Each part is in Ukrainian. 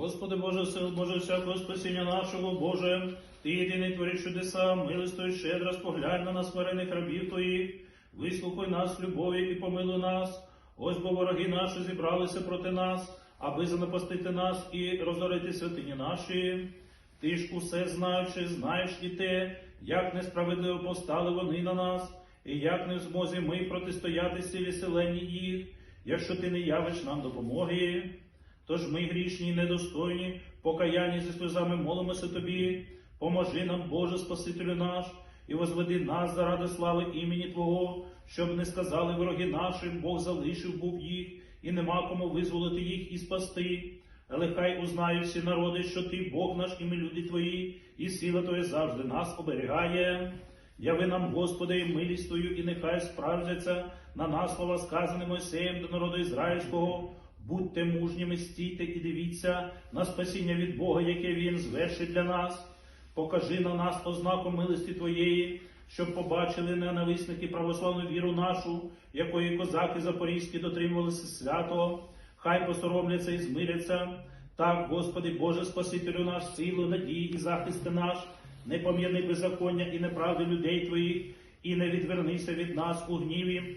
Господи Боже, сил Боже, всякого спасіння нашого, Боже, Ти єдиний твориш чудеса, милостою щедро споглянь на нас, смирених рабів Твоїх, вислухай нас, любові і помилуй нас. Ось бо вороги наші зібралися проти нас, аби занапастити нас і розорити святині наші. Ти ж усе знаючи, знаєш і те, як несправедливо постали вони на нас, і як не в змозі ми протистояти силі селені їх, якщо ти не явиш нам допомоги. Тож ми грішні і недостойні, покаянні зі сльозами молимося тобі, поможи нам, Боже Спасителю наш, і возведи нас заради слави імені Твого, щоб не сказали вороги наші, Бог залишив був їх, і нема кому визволити їх і спасти. Але хай узнають всі народи, що ти Бог наш, і ми люди Твої, і сила Твоя завжди нас оберігає. Яви нам, Господи, і милість Твою, і нехай справдяться на нас слова, сказані Мойсеєм до народу ізраїльського. Будьте мужніми, стійте і дивіться на спасіння від Бога, яке Він звершить для нас. Покажи на нас ознаку милості Твоєї, щоб побачили ненависники православну віру нашу, якої козаки запорізькі дотримувалися свято. Хай посоромляться і змиряться. Так, Господи, Боже Спасителю наш, силу, надії і захисти наш, не пом'яни беззаконня і неправди людей Твоїх, і не відвернися від нас у гніві.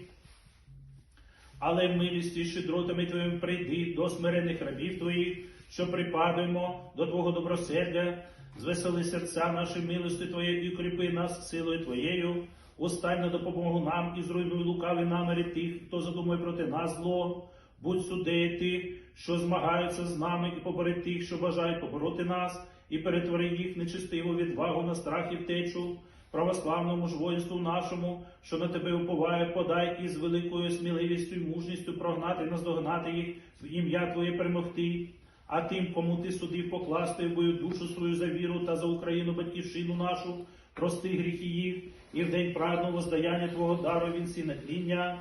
Але милістю і щедротами Твоїм прийди до смирених рабів Твоїх, що припадаємо до Твого добросердя, звесели серця наші милості Твоєю і укріпи нас силою Твоєю, устань на допомогу нам і зруйнуй лукаві наміри тих, хто задумує проти нас зло. Будь судею тих, що змагаються з нами, і побори тих, що бажають побороти нас, і перетвори їх нечистиву відвагу на страх і втечу, православному ж воїнству нашому, що на тебе уповає, подай із великою сміливістю і мужністю прогнати, наздогнати їх, ім'я Твоє перемогти. А тим, кому ти судив покласти бою душу свою за віру та за Україну, батьківщину нашу, прости гріхи їх, і в день праведного воздаяння Твого дару він сі натління.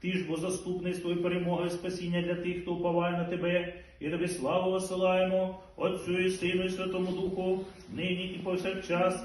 Ти ж бо заступний свою перемоги і спасіння для тих, хто уповає на тебе, і тобі славу посилаємо, Отцю і Сину, і Святому Духу, нині і повсякчас,